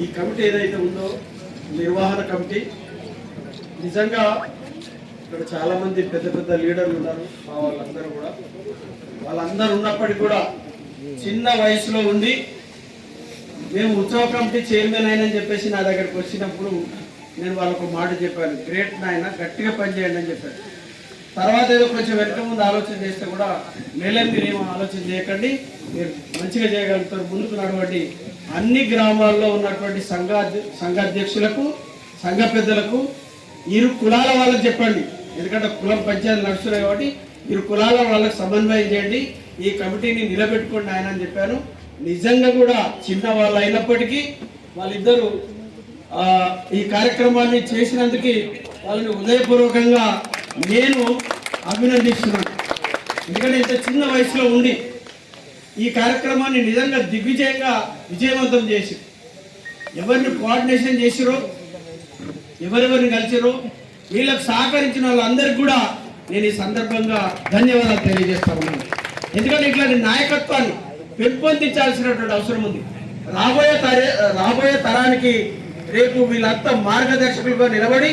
ఈ కమిటీ ఏదైతే ఉందో నిర్వహణ కమిటీ నిజంగా ఇక్కడ చాలామంది పెద్ద పెద్ద లీడర్లు ఉన్నారు మా వాళ్ళందరూ కూడా. వాళ్ళందరూ ఉన్నప్పటికీ కూడా చిన్న వయసులో ఉండి మేము ఉత్సవ కమిటీ చైర్మన్ అయినని చెప్పేసి నా దగ్గరికి వచ్చినప్పుడు నేను వాళ్ళకు మాట చెప్పాను. గ్రేట్ నాయన గట్టిగా పనిచేయండి అని చెప్పాను. తర్వాత ఏదో కొంచెం వెనక ముందు ఆలోచన చేస్తే కూడా మేలే మీరు ఏమో ఆలోచన చేయకండి మీరు మంచిగా చేయగలుగుతారు ముందుకు నడవండి అన్ని గ్రామాల్లో ఉన్నటువంటి సంఘ సంఘాధ్యక్షులకు సంఘ పెద్దలకు ఇరు కులాల వాళ్ళకి చెప్పండి. ఎందుకంటే కులం పంచాయతీ నడుస్తున్నాయి కాబట్టి ఇరు కులాల వాళ్ళకి సమన్వయం చేయండి. ఈ కమిటీని నిలబెట్టుకోండి ఆయన అని చెప్పాను. నిజంగా కూడా చిన్న వాళ్ళు అయినప్పటికీ వాళ్ళిద్దరూ ఈ కార్యక్రమాన్ని చేసినందుకు వాళ్ళని ఉదయపూర్వకంగా నేను అభినందిస్తున్నాను. ఎందుకంటే ఇంత చిన్న వయసులో ఉండి ఈ కార్యక్రమాన్ని నిజంగా దిగ్విజయంగా విజయవంతం చేసి ఎవరిని కోఆర్డినేషన్ చేసిరో ఎవరెవరిని కలిసిరో వీళ్ళకు సహకరించిన వాళ్ళందరికీ కూడా నేను ఈ సందర్భంగా ధన్యవాదాలు తెలియజేస్తా ఉన్నాను. ఎందుకంటే ఇట్లాంటి నాయకత్వాన్ని పెంపొందించాల్సినటువంటి అవసరం ఉంది. రాబోయే తరే రాబోయే తరానికి రేపు వీళ్ళంతా మార్గదర్శకులుగా నిలబడి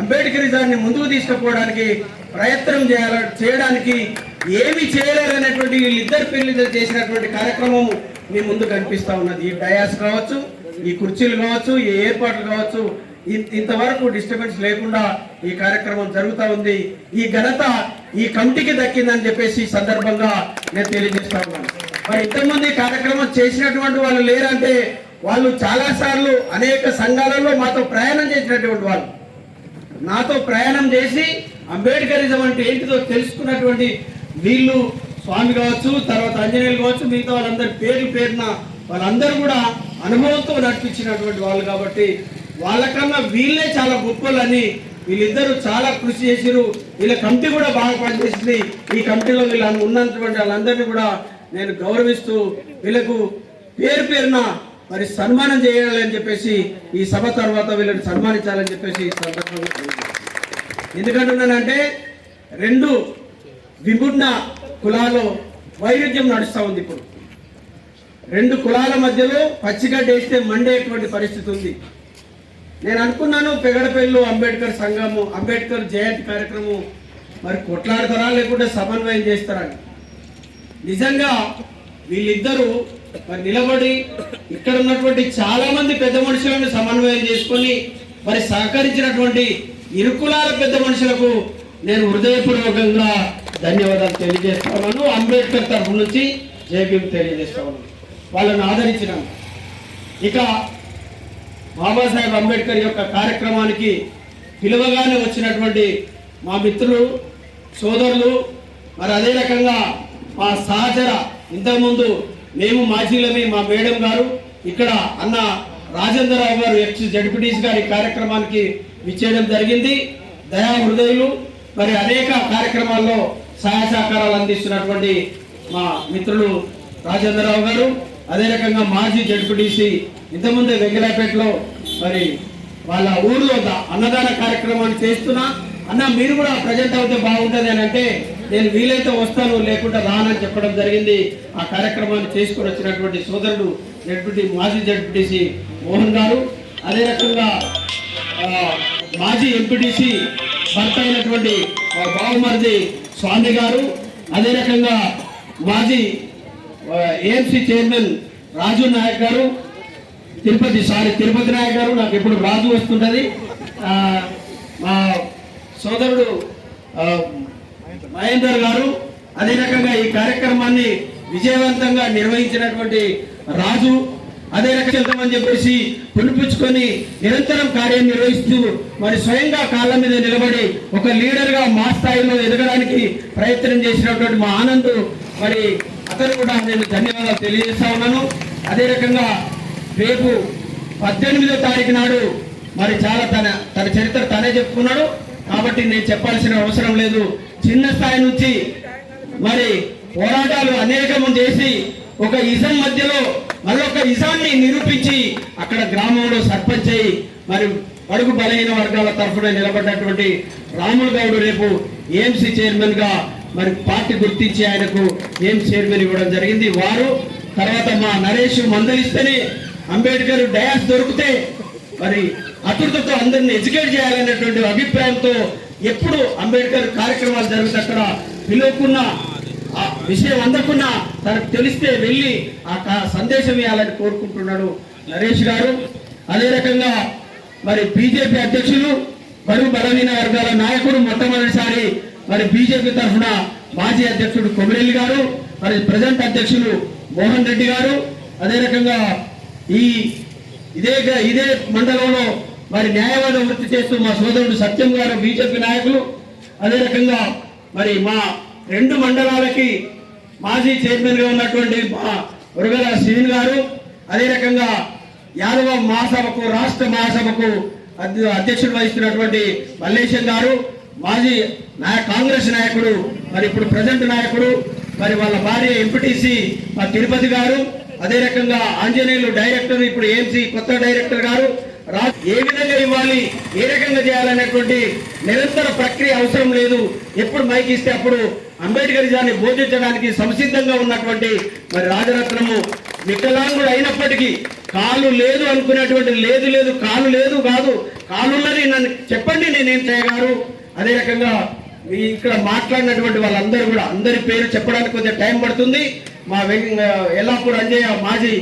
అంబేద్కరిజాన్ని ముందుకు తీసుకుపోవడానికి ప్రయత్నం చేయాల చేయడానికి ఏమి చేయలేరనేటువంటి వీళ్ళిద్దరు పెళ్ళి చేసినటువంటి కార్యక్రమం మీ ముందు కనిపిస్తా ఉన్నది. ఈ డయాస్ కావచ్చు ఈ కుర్చీలు కావచ్చు ఈ ఏర్పాట్లు కావచ్చు ఇంతవరకు డిస్టర్బెన్స్ లేకుండా ఈ కార్యక్రమం జరుగుతూ ఉంది. ఈ ఘనత ఈ కమిటీకి దక్కిందని చెప్పేసి సందర్భంగా నేను తెలియజేస్తా ఉన్నాను. మరి ఇంతమంది కార్యక్రమం చేసినటువంటి వాళ్ళు లేరంటే వాళ్ళు చాలా సార్లు అనేక సంఘాలలో మాతో ప్రయాణం చేసినటువంటి వాళ్ళు. నాతో ప్రయాణం చేసి అంబేద్కరిజం అంటే ఏంటిదో తెలుసుకున్నటువంటి వీళ్ళు స్వామి కావచ్చు తర్వాత ఆంజనేయులు కావచ్చు మిగతా వాళ్ళందరి పేరు పేరున వాళ్ళందరూ కూడా అనుభవంతో నడిపించినటువంటి వాళ్ళు కాబట్టి వాళ్ళకన్నా వీళ్ళే చాలా గొప్పలని వీళ్ళిద్దరూ చాలా కృషి చేసిరు వీళ్ళ కమిటీ కూడా బాగా పనిచేసింది. ఈ కమిటీలో వీళ్ళ ఉన్నటువంటి వాళ్ళందరినీ కూడా నేను గౌరవిస్తూ వీళ్ళకు పేరు పేరున మరి సన్మానం చేయాలని చెప్పేసి ఈ సభ తర్వాత వీళ్ళని సన్మానించాలని చెప్పేసి సందర్భంగా ఎందుకంటున్నానంటే రెండు విభిన్న కులాల్లో వైరుధ్యం నడుస్తూ ఉంది ఇప్పుడు. రెండు కులాల మధ్యలో పచ్చిగడ్డ వేస్తే మండేటువంటి పరిస్థితి ఉంది. నేను అనుకున్నాను పెగడపల్లి అంబేద్కర్ సంఘము అంబేద్కర్ జయంతి కార్యక్రమం మరి కొట్లాడతారా లేకుంటే సమన్వయం చేస్తారా నిజంగా వీళ్ళిద్దరూ మరి నిలబడి ఇక్కడ ఉన్నటువంటి చాలా మంది పెద్ద మనుషులను సమన్వయం చేసుకొని మరి సహకరించినటువంటి ఇరుకులాల పెద్ద మనుషులకు నేను హృదయపూర్వకంగా ధన్యవాదాలు తెలియజేస్తా ఉన్నాను అంబేద్కర్ తరఫు నుంచి జేబీఎం తెలియజేస్తా ఉన్నాను వాళ్ళని ఆదరించినాను. ఇక బాబాసాహెబ్ అంబేద్కర్ యొక్క కార్యక్రమానికి పిలువగానే వచ్చినటువంటి మా మిత్రులు సోదరులు మరి అదే రకంగా మా సహచర ఇంతకుముందు మేము మాజీలమే మా మేడం గారు ఇక్కడ అన్న రాజేంద్రరావు గారు ఎక్స్ జడ్పీటీసీ గారి కార్యక్రమానికి విచ్చేయడం జరిగింది. దయా హృదయులు మరి అనేక కార్యక్రమాల్లో సహాయ సహకారాలు అందిస్తున్నటువంటి మా మిత్రులు రాజేంద్రరావు గారు అదే రకంగా మాజీ జడ్పీటీసీ ఇంతకుముందే వెంకటాపేటలో మరి వాళ్ళ ఊర్లో అన్నదాన కార్యక్రమాన్ని చేస్తున్నా. అన్న మీరు కూడా ప్రజెంట్ అవుతే బాగుంటుంది అని అంటే నేను వీలైతే వస్తాను లేకుండా రానని చెప్పడం జరిగింది. ఆ కార్యక్రమాన్ని చేసుకుని వచ్చినటువంటి సోదరుడు జడ్పీటీ మాజీ జడ్పీటీసీ మోహన్ గారు. అదే రకంగా మాజీ ఎంపీటీసీ భర్త అయినటువంటి బావుమరిది స్వామి గారు అదే రకంగా మాజీ ఏఎంసీ చైర్మన్ రాజు నాయక్ గారు తిరుపతి సారీ తిరుపతి నాయక్ గారు నాకు ఎప్పుడు రాజు వస్తుంటుంది. మా సోదరుడు మహేందర్ గారు అదే రకంగా ఈ కార్యక్రమాన్ని విజయవంతంగా నిర్వహించినటువంటి రాజు అదే రక్షిద్దామని అని చెప్పేసి పిలిపించుకొని నిరంతరం కార్యం నిర్వహిస్తూ మరి స్వయంగా కాళ్ళ మీద నిలబడి ఒక లీడర్గా మా స్థాయిలో ఎదగడానికి ప్రయత్నం చేసినటువంటి మా ఆనంద్ మరి అతను కూడా నేను ధన్యవాదాలు తెలియజేస్తా ఉన్నాను. అదే రకంగా రేపు పద్దెనిమిదో తారీఖు నాడు మరి చాలా తన తన చరిత్ర తనే చెప్పుకున్నాడు. కాబట్టి నేను చెప్పాల్సిన అవసరం లేదు. చిన్న స్థాయి నుంచి మరి పోరాటాలు అనేకము చేసి ఒక ఇజం మధ్యలో మరొక నిజాన్ని నిరూపించి అక్కడ గ్రామంలో సర్పంచ్ అయి మరి పడుగు బలహీన వర్గాల తరఫున నిలబడ్డటువంటి రాములు గౌడ్ రేపు ఏఎంసీ చైర్మన్గా మరి పార్టీ గుర్తించి ఆయనకు ఏం చైర్మన్ ఇవ్వడం జరిగింది. వారు తర్వాత మా నరేష్ మందలిస్తేనే అంబేద్కర్ డయాస్ దొరికితే మరి అతృతతో అందరిని ఎడ్యుకేట్ చేయాలనేటువంటి అభిప్రాయంతో ఎప్పుడు అంబేద్కర్ కార్యక్రమాలు జరిగితే అక్కడ పిలువకున్న విషయం అందకుండా తనకు తెలిస్తే వెళ్ళి ఆ సందేశం ఇవ్వాలని కోరుకుంటున్నాడు నరేష్ గారు. అదే రకంగా మరి బీజేపీ అధ్యక్షులు బరువు బలహీన వర్గాల నాయకుడు మొట్టమొదటిసారి మరి బీజేపీ తరఫున మాజీ అధ్యక్షుడు కొమిరెల్లి గారు మరి ప్రజెంట్ అధ్యక్షులు మోహన్ రెడ్డి గారు. అదే రకంగా ఈ ఇదే గ- ఇదే మండలంలో మరి న్యాయవాద వృత్తి చేస్తూ మా సోదరుడు సత్యం గారు బీజేపీ నాయకులు. అదే రకంగా మరి మా రెండు మండలాలకి మాజీ చైర్మన్గా ఉన్నటువంటి మా మురుగల శ్రీన్ గారు అదే రకంగా యాదవ మహాసభకు రాష్ట్ర మహాసభకు అధ్యక్షుడు వహిస్తున్నటువంటి మల్లేశం గారు మాజీ నాయ కాంగ్రెస్ నాయకుడు మరి ఇప్పుడు ప్రజెంట్ నాయకుడు మరి వాళ్ళ భార్య ఎంపీటీసీ మా తిరుపతి గారు అదే రకంగా ఆంజనేయులు డైరెక్టర్ ఇప్పుడు ఏఎంసీ కొత్త డైరెక్టర్ గారు రా ఏ విధంగా ఇవ్వాలి ఏ రకంగా చేయాలనేటువంటి నిరంతర ప్రక్రియ అవసరం లేదు ఎప్పుడు మైక్ ఇస్తే అప్పుడు అంబేద్కర్ దాన్ని బోధించడానికి సంసిద్ధంగా ఉన్నటువంటి మరి రాజరత్నము వికలాంగుడు అయినప్పటికీ కాలు లేదు అనుకునేటువంటి లేదు లేదు కాలు లేదు కాదు కాలున్నది నన్ను చెప్పండి నేనేం చేయగారు అదే రకంగా మీ ఇక్కడ మాట్లాడినటువంటి వాళ్ళందరూ కూడా అందరి పేరు చెప్పడానికి కొంచెం టైం పడుతుంది. మా ఎల్లాపూర్ అంజయ్య మాజీ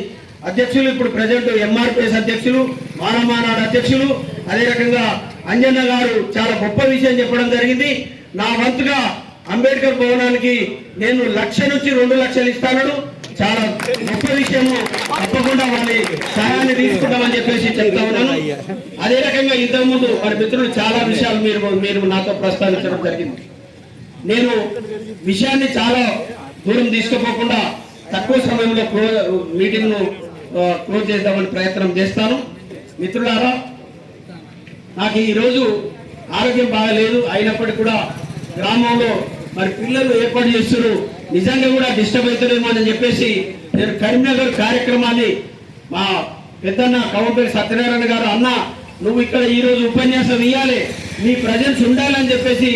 అధ్యక్షులు ఇప్పుడు ప్రజెంట్ ఎంఆర్పిఎస్ అధ్యక్షులు మానమానాడు అధ్యక్షులు అదే రకంగా అంజన్న గారు చాలా గొప్ప విషయం చెప్పడం జరిగింది. నా వంతుగా అంబేద్కర్ భవనానికి నేను లక్ష నుంచి రెండు లక్షలు ఇస్తాను చాలా గొప్ప విషయము. తప్పకుండా వాళ్ళ సహాయాన్ని తీసుకుంటామని చెప్పేసి చెప్తా ఉన్నాను. అదే రకంగా ఇంతకుముందు మరి మిత్రులు చాలా విషయాలు మీరు మీరు నాతో ప్రస్తావించడం జరిగింది. నేను విషయాన్ని చాలా దూరం తీసుకుపోకుండా తక్కువ సమయంలో క్లో మీటింగ్ను క్లోజ్ చేద్దామని ప్రయత్నం చేస్తాను. మిత్రులారా నాకు ఈరోజు ఆరోగ్యం బాగలేదు. అయినప్పటికీ కూడా గ్రామంలో మరి పిల్లలు ఏర్పాటు చేస్తున్నారు నిజంగా కూడా డిస్టర్బ్ అవుతారేమో అని చెప్పేసి నేను కరీంనగర్ కార్యక్రమాన్ని మా పెద్దన్న కౌంటర్ సత్యనారాయణ గారు అన్న నువ్వు ఇక్కడ ఈరోజు ఉపన్యాసం ఇవ్వాలి నీ ప్రజెన్స్ ఉండాలని చెప్పేసి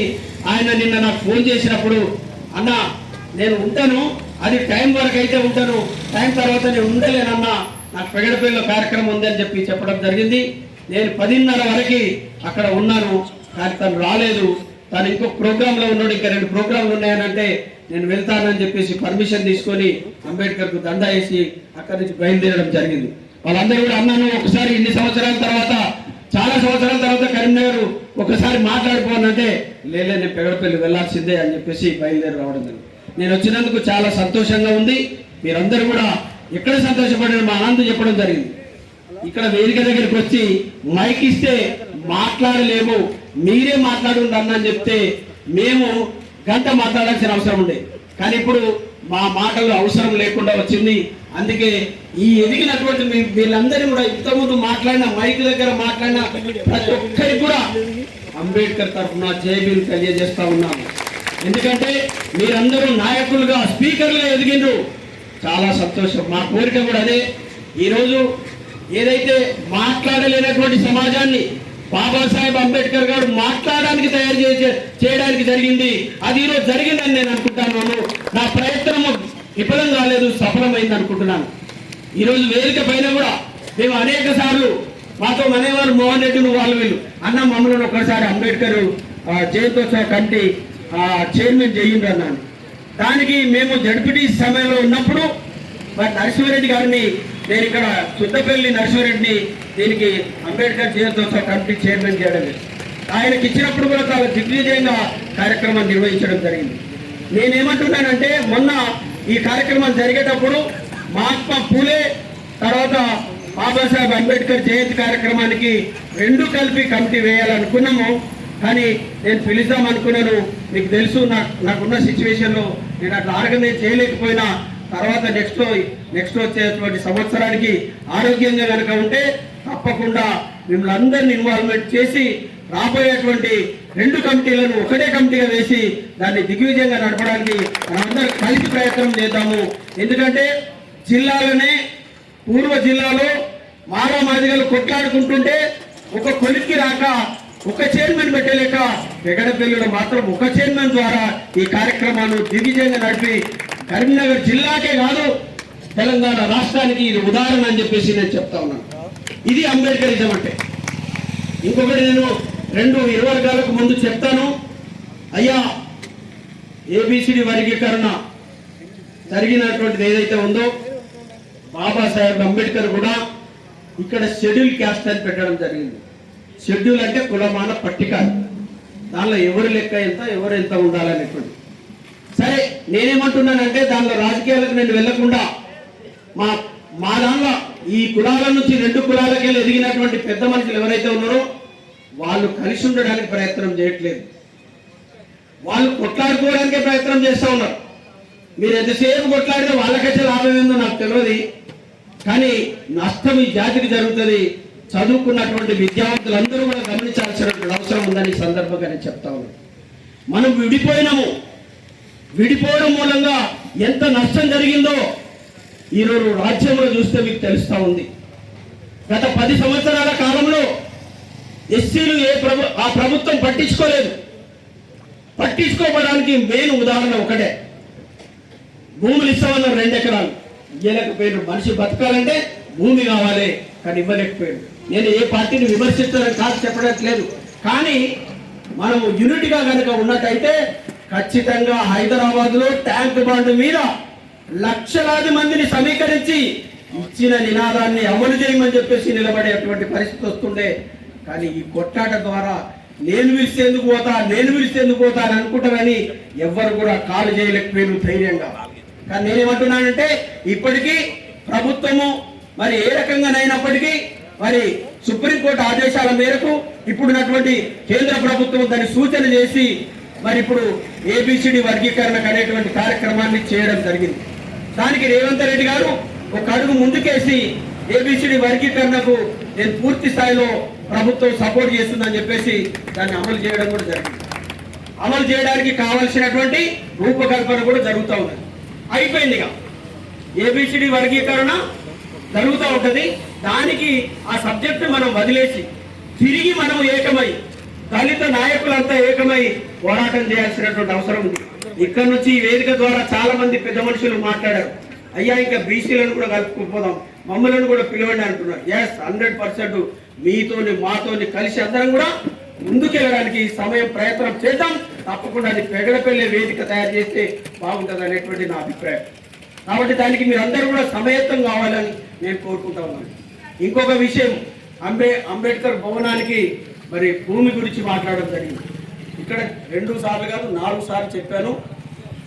ఆయన నిన్న నాకు ఫోన్ చేసినప్పుడు అన్న నేను ఉంటాను. అది టైం వరకు అయితే ఉంటాను. టైం తర్వాత నేను ఉండలేనన్నా నాకు పెగడపల్లిలో కార్యక్రమం ఉందని చెప్పి చెప్పడం జరిగింది. నేను పదిన్నర వరకు అక్కడ ఉన్నాను. కానీ తను రాలేదు. తను ఇంకో ప్రోగ్రామ్లో ఉన్నాడు. ఇంకా రెండు ప్రోగ్రాంలు ఉన్నాయనంటే నేను వెళ్తానని చెప్పేసి పర్మిషన్ తీసుకొని అంబేద్కర్కు దండ వేసి అక్కడి నుంచి బయలుదేరడం జరిగింది. వాళ్ళందరూ కూడా అన్నాను ఒకసారి ఇన్ని సంవత్సరాల తర్వాత చాలా సంవత్సరాల తర్వాత కరీంనగర్ ఒకసారి మాట్లాడిపోనంటే లేలే నేను పెగడపల్లి వెళ్ళాల్సిందే అని చెప్పేసి బయలుదేరి రావడం జరిగింది. నేను వచ్చినందుకు చాలా సంతోషంగా ఉంది. మీరందరూ కూడా ఎక్కడ సంతోషపడిన మా ఆనందం చెప్పడం జరిగింది. ఇక్కడ వేదిక దగ్గరికి వచ్చి మైక్ ఇస్తే మాట్లాడలేము. మీరే మాట్లాడుండి అన్న అని చెప్తే మేము గంట మాట్లాడాల్సిన అవసరం ఉండే. కానీ ఇప్పుడు మా మాటలు అవసరం లేకుండా వచ్చింది. అందుకే ఈ ఎదిగినటువంటి మీ వీళ్ళందరూ కూడా ఇంతకుముందు మాట్లాడిన మైక్ దగ్గర మాట్లాడిన ప్రతి ఒక్కరికి కూడా అంబేద్కర్ తరఫున జయబీలు తెలియజేస్తా ఉన్నాము ఎందుకంటే మీరందరూ నాయకులుగా స్పీకర్లుగా ఎదిగిండ్రు. చాలా సంతోషం. మా కోరిక కూడా అదే. ఈరోజు ఏదైతే మాట్లాడలేనటువంటి సమాజాన్ని బాబాసాహెబ్ అంబేద్కర్ గారు మాట్లాడడానికి తయారు చేసే చేయడానికి జరిగింది. అది ఈరోజు జరిగిందని నేను అనుకుంటాను నా ప్రయత్నము విఫలం కాలేదు సఫలమైంది అనుకుంటున్నాను. ఈరోజు వేదిక పైన కూడా మేము అనేక సార్లు మాతో అనేవారు మోహన్ రెడ్డి నువ్వు వాళ్ళు వీళ్ళు. అన్న మమ్మల్ని ఒకసారి అంబేద్కర్ జయంతోత్సవ కమిటీ ఆ, చైర్మన్ చేయండి అన్నాను. దానికి మేము జడ్పీటీ సమయంలో ఉన్నప్పుడు మరి నరసింహారెడ్డి గారిని నేను ఇక్కడ చుట్టపల్లి నరసింహారెడ్డిని దీనికి అంబేద్కర్ జయంతోత్సవ కమిటీ చైర్మన్ చేయడం ఆయనకి ఇచ్చినప్పుడు కూడా చాలా దిగ్విజయంగా కార్యక్రమం నిర్వహించడం జరిగింది. నేనేమంటున్నానంటే మొన్న ఈ కార్యక్రమం జరిగేటప్పుడు మహాత్మా పూలే తర్వాత బాబాసాహెబ్ అంబేద్కర్ జయంతి కార్యక్రమానికి రెండు కలిపి కమిటీ వేయాలనుకున్నాము. కానీ నేను పిలుద్దాం అనుకున్నాను. మీకు తెలుసు నాకు నాకున్న సిచ్యువేషన్లో నేను అట్లా ఆర్గనైజ్ చేయలేకపోయినా తర్వాత నెక్స్ట్ నెక్స్ట్ వచ్చేటువంటి సంవత్సరానికి ఆరోగ్యంగా కనుక ఉంటే తప్పకుండా మిమ్మల్ని అందరిని ఇన్వాల్వ్మెంట్ చేసి రాబోయేటువంటి రెండు కమిటీలను ఒకటే కమిటీగా వేసి దాన్ని దిగ్విజయంగా నడపడానికి మనందరం కలిసి ప్రయత్నం చేద్దాము. ఎందుకంటే జిల్లాలోనే పూర్వ జిల్లాలో మారా మాదిగలు కొట్లాడుకుంటుంటే ఒక కొలిక్కి రాక ఒక చైర్మన్ పెట్టలేక పెగడపల్లిలో మాత్రం ఒక చైర్మన్ ద్వారా ఈ కార్యక్రమాన్ని దిగ్విజయంగా నడిపి కరీంనగర్ జిల్లాకే కాదు తెలంగాణ రాష్ట్రానికి ఇది ఉదాహరణ అని చెప్పేసి నేను చెప్తా ఉన్నాను. ఇది అంబేద్కరిజం అంటే. ఇంకొకటి నేను రెండు ఇరు వర్గాలకు ముందు చెప్తాను. అయ్యా ఏబిసిడి వర్గీకరణ జరిగినటువంటిది ఏదైతే ఉందో బాబాసాహెబ్ అంబేద్కర్ కూడా ఇక్కడ షెడ్యూల్ క్యాస్ట్ అని పెట్టడం జరిగింది. షెడ్యూల్ అంటే కులమాన పట్టిక. దానిలో ఎవరు లెక్క ఎంత ఎవరు ఎంత ఉండాలనేటువంటి సరే నేనేమంటున్నానంటే దానిలో రాజకీయాలకు నేను వెళ్ళకుండా మా మా దానిలో ఈ కులాల నుంచి రెండు కులాలకి వెళ్ళి ఎదిగినటువంటి పెద్ద మనుషులు ఎవరైతే ఉన్నారో వాళ్ళు కలిసి ఉండడానికి ప్రయత్నం చేయట్లేదు. వాళ్ళు కొట్లాడుకోవడానికే ప్రయత్నం చేస్తూ ఉన్నారు. మీరు ఎంతసేపు కొట్లాడితే వాళ్ళకైతే లాభం ఏందో నాకు తెలియదు. కానీ నష్టం ఈ జాతికి జరుగుతుంది. చదువుకున్నటువంటి విద్యార్థులందరూ కూడా గమనించాల్సినటువంటి అవసరం ఉందని సందర్భంగా నేను చెప్తా ఉన్నాను మనం విడిపోయినాము. విడిపోవడం మూలంగా ఎంత నష్టం జరిగిందో ఈరోజు రాజ్యంలో చూస్తే మీకు తెలుస్తూ ఉంది. గత పది సంవత్సరాల కాలంలో ఎస్సీలు ఏ ప్రభు ఆ ప్రభుత్వం పట్టించుకోలేదు. పట్టించుకోవడానికి మెయిన్ ఉదాహరణ ఒకటే. భూములు ఇస్తామన్నారు రెండు ఎకరాలు. ఇవ్వలేకపోయారు మనిషి బతకాలంటే భూమి కావాలి కానీ ఇవ్వలేకపోయాడు నేను ఏ పార్టీని విమర్శిస్తానని కాదు చెప్పడట్లేదు కానీ మనము యూనిట్గా కనుక ఉన్నట్టయితే ఖచ్చితంగా హైదరాబాద్లో ట్యాంక్ బాండ్ మీద లక్షలాది మందిని సమీకరించి ఇచ్చిన నినాదాన్ని అమలు చేయమని చెప్పేసి నిలబడేటువంటి పరిస్థితి వస్తుండే. కానీ ఈ కొట్లాట ద్వారా నేను పిలిచేందుకు పోతా నేను పిలిచేందుకు పోతా అని అనుకుంటారని ఎవ్వరు కూడా కాలు చేయలేకపోయారు ధైర్యంగా. కానీ నేనేమంటున్నానంటే ఇప్పటికీ ప్రభుత్వము మరి ఏ రకంగానైనప్పటికీ మరి సుప్రీంకోర్టు ఆదేశాల మేరకు ఇప్పుడున్నటువంటి కేంద్ర ప్రభుత్వం దాన్ని సూచన చేసి మరి ఇప్పుడు ఏబిసిడి వర్గీకరణకు అనేటువంటి కార్యక్రమాన్ని చేయడం జరిగింది. దానికి రేవంత్ రెడ్డి గారు ఒక అడుగు ముందుకేసి ఏబిసిడి వర్గీకరణకు నేను పూర్తి స్థాయిలో ప్రభుత్వం సపోర్ట్ చేస్తుందని చెప్పేసి దాన్ని అమలు చేయడం కూడా జరిగింది. అమలు చేయడానికి కావలసినటువంటి రూపకల్పన కూడా జరుగుతూ ఉన్నది. అయిపోయింది ఇక ఏబిసిడి వర్గీకరణ జరుగుతూ ఉంటుంది. దానికి ఆ సబ్జెక్టు మనం వదిలేసి తిరిగి మనం ఏకమై దళిత నాయకులంతా ఏకమై పోరాటం చేయాల్సినటువంటి అవసరం ఉంది. ఇక్కడ నుంచి ఈ వేదిక ద్వారా చాలా మంది పెద్ద మనుషులు మాట్లాడారు. అయ్యా ఇంకా బీసీలను కూడా కలుపుకుపోదాం మమ్మల్ని కూడా పిలవండి అంటున్నారు. ఎస్ హండ్రెడ్ పర్సెంట్ మీతోని మాతోని కలిసి అందరం కూడా ముందుకెళ్ళడానికి సమయం ప్రయత్నం చేద్దాం. తప్పకుండా అది పెగడపెళ్ళే వేదిక తయారు చేస్తే బాగుంటుంది అనేటువంటి నా అభిప్రాయం. కాబట్టి దానికి మీరు అందరూ కూడా సమయత్తం కావాలని నేను కోరుకుంటా ఉన్నాను. ఇంకొక విషయం అంబే అంబేద్కర్ భవనానికి మరి భూమి గురించి మాట్లాడడం జరిగింది. ఇక్కడ రెండు సార్లు కాదు నాలుగు సార్లు చెప్పాను.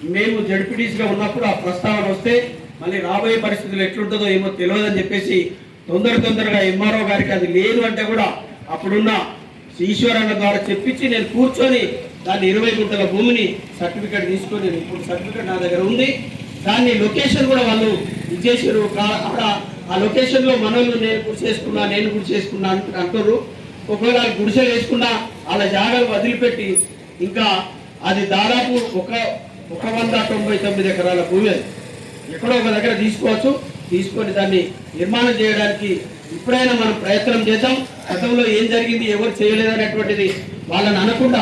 మేము జడ్పీటీసీగా ఉన్నప్పుడు ఆ ప్రస్తావన వస్తే మళ్ళీ రాబోయే పరిస్థితులు ఎట్లుంటుందో ఏమో తెలియదని చెప్పేసి తొందర తొందరగా ఎంఆర్ఓ గారికి అది లేదు అంటే కూడా అప్పుడున్న ఈశ్వరన్న ద్వారా చెప్పించి నేను కూర్చొని దాన్ని ఇరవై గుంటల భూమిని సర్టిఫికేట్ తీసుకొని ఇప్పుడు సర్టిఫికేట్ నా దగ్గర ఉంది. దాన్ని లొకేషన్ కూడా వాళ్ళు ఇచ్చేసారు. కా- అక్కడ ఆ లొకేషన్లో మనల్ని నేను గుడి చేసుకున్నా నేను గుడి చేసుకున్నా అంటున్నారు ఒకవేళ గుడిసెలు వేసుకున్నా వాళ్ళ జాగాలు వదిలిపెట్టి ఇంకా అది దాదాపు ఒక ఒక వంద తొంభై తొమ్మిది ఎకరాల భూమి అది. ఎక్కడో ఒక దగ్గర తీసుకోవచ్చు తీసుకొని దాన్ని నిర్మాణం చేయడానికి ఇప్పుడైనా మనం ప్రయత్నం చేద్దాం. గతంలో ఏం జరిగింది ఎవరు చేయలేదనేటువంటిది వాళ్ళని అనకుండా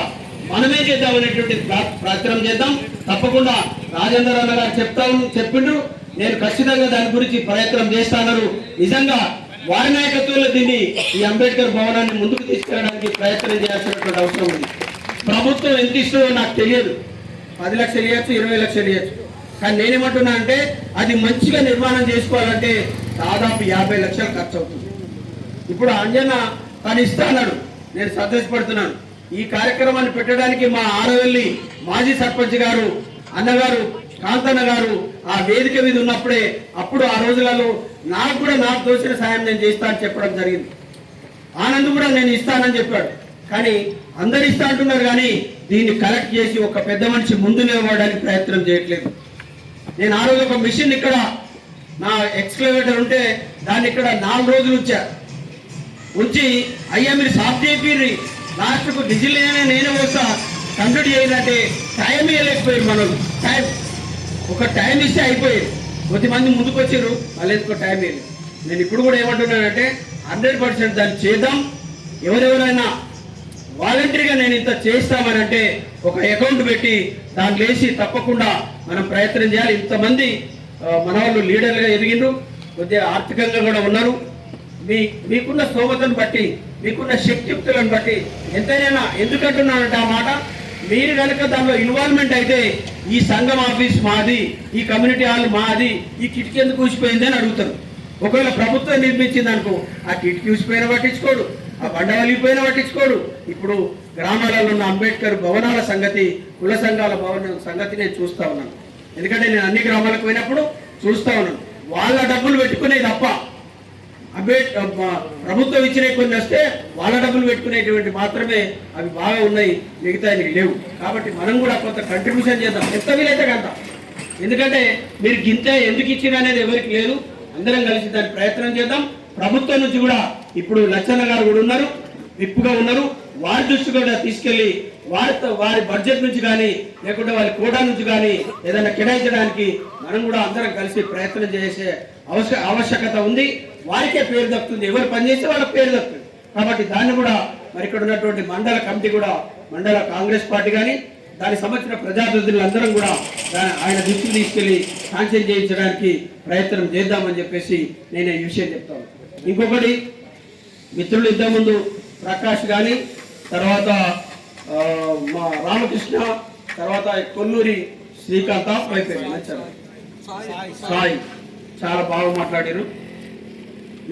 మనమే చేద్దాం అనేటువంటి ప్రయత్నం చేద్దాం. తప్పకుండా రాజేంద్ర అన్న గారు చెప్తా చెప్పిండ్రు. నేను ఖచ్చితంగా దాని గురించి ప్రయత్నం చేస్తాను నిజంగా వారి నాయకత్వంలో దీన్ని ఈ అంబేద్కర్ భవనాన్ని ముందుకు తీసుకెళ్ళడానికి ప్రయత్నం చేయాల్సినటువంటి అవసరం ఉంది. ప్రభుత్వం ఎంత ఇస్తుందో నాకు తెలియదు. పది లక్షలు ఇవ్వచ్చు ఇరవై లక్షలు ఇవ్వచ్చు. కానీ నేనేమంటున్నా అంటే అది మంచిగా నిర్మాణం చేసుకోవాలంటే దాదాపు యాభై లక్షలు ఖర్చు అవుతుంది. ఇప్పుడు అంజన్న తను ఇస్తాడు నేను సంతోషపడుతున్నాను. ఈ కార్యక్రమాన్ని పెట్టడానికి మా ఆరవెల్లి మాజీ సర్పంచ్ గారు అన్నగారు కాంతన్న గారు ఆ వేదిక మీద ఉన్నప్పుడే అప్పుడు ఆ రోజులలో నాకు కూడా నాకు తోచిన సాయం నేను చేస్తాను చెప్పడం జరిగింది. ఆనంద్ కూడా నేను ఇస్తానని చెప్పాడు. కానీ అందరు ఇస్తా అంటున్నారు కానీ దీన్ని కలెక్ట్ చేసి ఒక పెద్ద మనిషి ముందు నిలబడడానికి ప్రయత్నం చేయట్లేదు. నేను ఆ రోజు ఒక మిషన్ ఇక్కడ నా ఎక్స్క్లవేటర్ ఉంటే దాన్ని ఇక్కడ నాలుగు రోజులు ఉంచా. ఉంచి అయ్యా మీరు సాఫ్ చేపిర్రి లాస్ట్కు డిజిల్ నేనే నేనే వస్తా కంప్లీట్ చేయాలంటే టైం ఇవ్వలేకపోయారు మనం టైం ఒక టైం ఇస్తే అయిపోయేది. కొద్దిమంది ముందుకు వచ్చారు మళ్ళీ ఎందుకో టైం లేదు. నేను ఇప్పుడు కూడా ఏమంటున్నానంటే హండ్రెడ్ పర్సెంట్ దాన్ని చేద్దాం. ఎవరెవరైనా వాలంటరీగా నేను ఇంత చేస్తామనంటే ఒక అకౌంట్ పెట్టి దాన్ని లేచి తప్పకుండా మనం ప్రయత్నం చేయాలి. ఇంతమంది మన వాళ్ళు లీడర్గా ఎదిగిండ్రు కొద్దిగా ఆర్థికంగా కూడా ఉన్నారు. మీ మీకున్న స్తోమతను బట్టి మీకున్న శక్తియుక్తులను బట్టి ఎంతైనా ఎందుకంటున్నానంటే ఆ మాట మీరు కనుక దానిలో ఇన్వాల్వ్మెంట్ అయితే ఈ సంఘం ఆఫీస్ మాది ఈ కమ్యూనిటీ హాల్ మాది ఈ కిటికీ ఎందుకు కూసిపోయింది అని అడుగుతారు. ఒకవేళ ప్రభుత్వం నిర్మించింది అనుకో ఆ కిటికీ కూసిపోయినా పట్టించుకోడు ఆ బండ వలిగిపోయినా పట్టించుకోడు. ఇప్పుడు గ్రామాలలో ఉన్న అంబేద్కర్ భవనాల సంగతి కుల సంఘాల భవన సంగతి నేను చూస్తా ఉన్నాను. ఎందుకంటే నేను అన్ని గ్రామాలకు పోయినప్పుడు చూస్తా ఉన్నాను. వాళ్ళ డబ్బులు పెట్టుకునేది తప్ప ప్రభుత్వం ఇచ్చిన కొన్ని వస్తే వాళ్ళ డబ్బులు పెట్టుకునేటువంటి మాత్రమే అవి బాగా ఉన్నాయి మిగతా లేవు. కాబట్టి మనం కూడా కొంత కంట్రిబ్యూషన్ చేద్దాం. ఎంత వీలైతే కంత ఎందుకంటే మీరు గింత ఎందుకు ఇచ్చిన అనేది ఎవరికి లేదు. అందరం కలిసి దాని ప్రయత్నం చేద్దాం. ప్రభుత్వం నుంచి కూడా ఇప్పుడు లచ్చన్న గారు కూడా ఉన్నారు విప్పుగా ఉన్నారు. వారి దృష్టి కూడా తీసుకెళ్ళి వారితో వారి బడ్జెట్ నుంచి కానీ లేకుంటే వారి కోటా నుంచి కానీ ఏదైనా కేటాయించడానికి మనం కూడా అందరం కలిసి ప్రయత్నం చేసే అవశ్య ఆవశ్యకత ఉంది. వారికే పేరు దక్కుతుంది. ఎవరు పనిచేస్తే వాళ్ళకి పేరు దక్కుతుంది. కాబట్టి దాన్ని కూడా మరి ఇక్కడ ఉన్నటువంటి మండల కమిటీ కూడా మండల కాంగ్రెస్ పార్టీ కానీ దానికి సంబంధించిన ప్రజాప్రతినిధులందరం కూడా ఆయన దృష్టికి తీసుకెళ్ళి శాంక్షన్ చేయించడానికి ప్రయత్నం చేద్దామని చెప్పేసి నేను ఈ విషయం చెప్తాను ఇంకొకటి మిత్రులు ఇంతకుముందు ప్రకాష్ కానీ తర్వాత మా రామకృష్ణ తర్వాత కొల్లూరి శ్రీకాంత అయిపోయింది మంచిగా సాయి. చాలా బాగా మాట్లాడారు.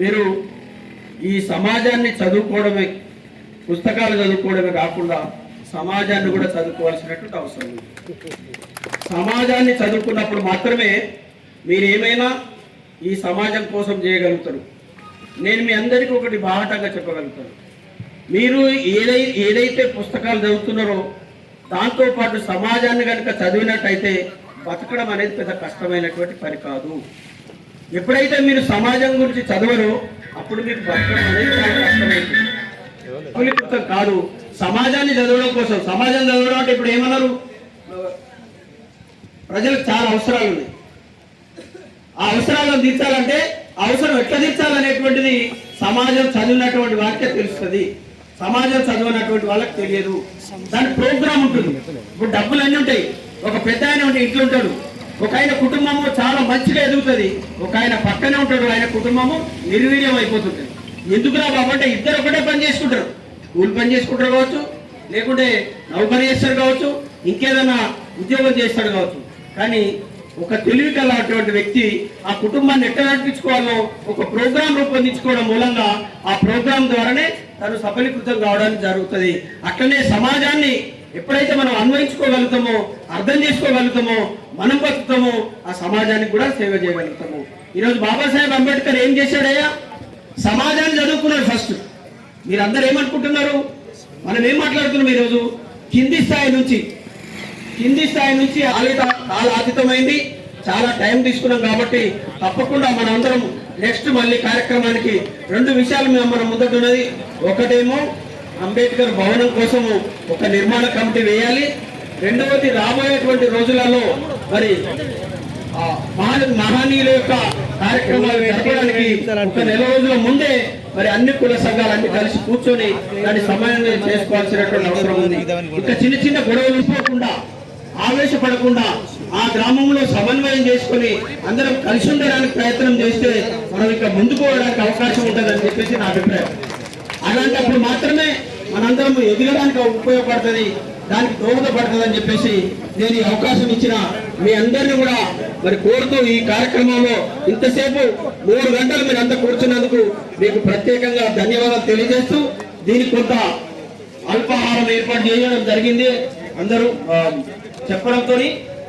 మీరు ఈ సమాజాన్ని చదువుకోవడమే పుస్తకాలు చదువుకోవడమే కాకుండా సమాజాన్ని కూడా చదువుకోవాల్సినటువంటి అవసరం ఉంది. సమాజాన్ని చదువుకున్నప్పుడు మాత్రమే మీరు ఏమైనా ఈ సమాజం కోసం చేయగలుగుతారు. నేను మీ అందరికీ ఒకటి బాహటంగా చెప్పగలుగుతాను. మీరు ఏదై ఏదైతే పుస్తకాలు చదువుతున్నారో దాంతో పాటు సమాజాన్ని కనుక చదివినట్టయితే బతకడం అనేది పెద్ద కష్టమైనటువంటి పని కాదు. ఎప్పుడైతే మీరు సమాజం గురించి చదవరో అప్పుడు మీకు బతకడం అనేది చాలా కష్టమైంది. అభివృద్ధి కాదు. సమాజాన్ని చదవడం కోసం సమాజం చదవడం అంటే ఇప్పుడు ఏమన్నారు? ప్రజలకు చాలా అవసరాలు ఉన్నాయి. ఆ అవసరాలను తీర్చాలంటే ఆ అవసరం ఎట్లా తీర్చాలనేటువంటిది సమాజం చదివినటువంటి వారికే తెలుస్తుంది. సమాజం చదవనటువంటి వాళ్ళకి తెలియదు. దాని ప్రోగ్రామ్ ఉంటుంది. ఇప్పుడు డబ్బులు అన్నీ ఉంటాయి. ఒక పెద్ద ఆయన ఉంటే ఇంట్లో ఉంటాడు. ఒక ఆయన కుటుంబము చాలా మంచిగా ఎదుగుతుంది. ఒక ఆయన పక్కనే ఉంటాడు. ఆయన కుటుంబము నిర్వీర్యం అయిపోతుంటుంది ఎందుకురా బాబు అంటే ఇద్దరు ఒకటే పని చేసుకుంటారు. కూలి పని చేసుకుంటారు కావచ్చు లేకుంటే నౌకరీ చేస్తారు కావచ్చు ఇంకేదైనా ఉద్యోగం చేస్తాడు కావచ్చు. కానీ ఒక తెలివి కలటువంటి వ్యక్తి ఆ కుటుంబాన్ని ఎట్లా నడిపించుకోవాలో ఒక ప్రోగ్రాం రూపొందించుకోవడం మూలంగా ఆ ప్రోగ్రాం ద్వారానే తను సఫలీకృతం కావడానికి జరుగుతుంది. అట్లనే సమాజాన్ని ఎప్పుడైతే మనం అన్వయించుకోగలుగుతామో అర్థం చేసుకోగలుగుతామో మనం బతుకుతామో ఆ సమాజానికి కూడా సేవ చేయగలుగుతాము. ఈరోజు బాబాసాహెబ్ అంబేద్కర్ ఏం చేశాడయ్యా? సమాజాన్ని చదువుకున్నారు ఫస్ట్ మీరందరూ ఏమనుకుంటున్నారు? మనం ఏం మాట్లాడుతున్నాం ఈరోజు? కింది స్థాయి నుంచి. కింది స్థాయి నుంచి ఆలిత కాలాతీతమైంది. చాలా టైం తీసుకున్నాం కాబట్టి తప్పకుండా మనందరం నెక్స్ట్ మళ్ళీ కార్యక్రమానికి రెండు విషయాలు మేము మన ముందట ఉన్నది ఒకటేమో అంబేద్కర్ భవనం కోసము ఒక నిర్మాణ కమిటీ వేయాలి. రెండవది రాబోయేటువంటి రోజులలో మరి మహనీయుల యొక్క కార్యక్రమాలు జరపడానికి ఒక నెల రోజుల ముందే మరి అన్ని కుల సంఘాలు అన్ని కలిసి కూర్చొని దాన్ని సమన్వయం చేసుకోవాల్సినటువంటి అవసరం ఉంది. ఇంకా చిన్న చిన్న గొడవలు ఉండిపోకుండా ఆవేశపడకుండా ఆ గ్రామంలో సమన్వయం చేసుకొని అందరం కలిసి ఉండడానికి ప్రయత్నం చేస్తే మనం ఇంకా ముందుకు పోవడానికి అవకాశం ఉంటుందని చెప్పేసి నా అభిప్రాయం. అలాంటప్పుడు మాత్రమే మనందరం ఎదగడానికి ఉపయోగపడుతుంది దానికి దోహదపడుతుంది అని చెప్పేసి నేను ఈ అవకాశం ఇచ్చిన మీ అందరిని కూడా మరి కోరుతూ ఈ కార్యక్రమంలో ఇంతసేపు మూడు గంటలు మీరు అంతా కూర్చున్నందుకు మీకు ప్రత్యేకంగా ధన్యవాదాలు తెలియజేస్తూ దీనికి కొంత అల్పాహారం ఏర్పాటు చేయడం జరిగింది. అందరూ చెప్పడంతో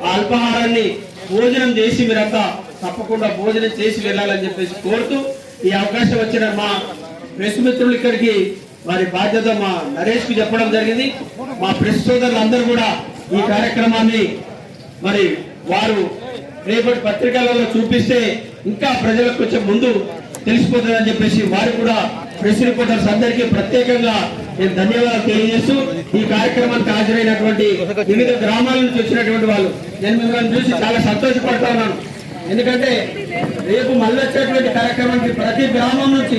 ఆ అల్పాహారాన్ని భోజనం చేసి మీరంతా తప్పకుండా భోజనం చేసి వెళ్ళాలని చెప్పేసి కోరుతూ ఈ అవకాశం వచ్చిన మా ప్రెస్ మిత్రులు ఇక్కడికి వారి బాధ్యత మా నరేష్కు చెప్పడం జరిగింది. మా ప్రెస్ సోదరులు అందరూ కూడా ఈ కార్యక్రమాన్ని మరి వారు రేపటి పత్రికలలో చూపిస్తే ఇంకా ప్రజలకు కొంచెం ముందు తెలిసిపోతుందని చెప్పేసి వారు కూడా ప్రెస్ రిపోర్టర్స్ అందరికీ ప్రత్యేకంగా నేను ధన్యవాదాలు తెలియజేస్తూ ఈ కార్యక్రమానికి హాజరైనటువంటి వివిధ గ్రామాల నుంచి వచ్చినటువంటి వాళ్ళు. నేను మిమ్మల్ని చూసి చాలా సంతోషపడతా ఉన్నాను. ఎందుకంటే రేపు మళ్ళీ వచ్చేటువంటి కార్యక్రమానికి ప్రతి గ్రామం నుంచి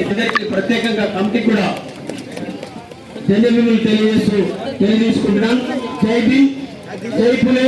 ప్రత్యేకంగా కమిటీ కూడా ధన్యవాదాలు తెలియజేస్తూ తెలియజేసుకుంటున్నాను. జై భీమ్ జై పులే.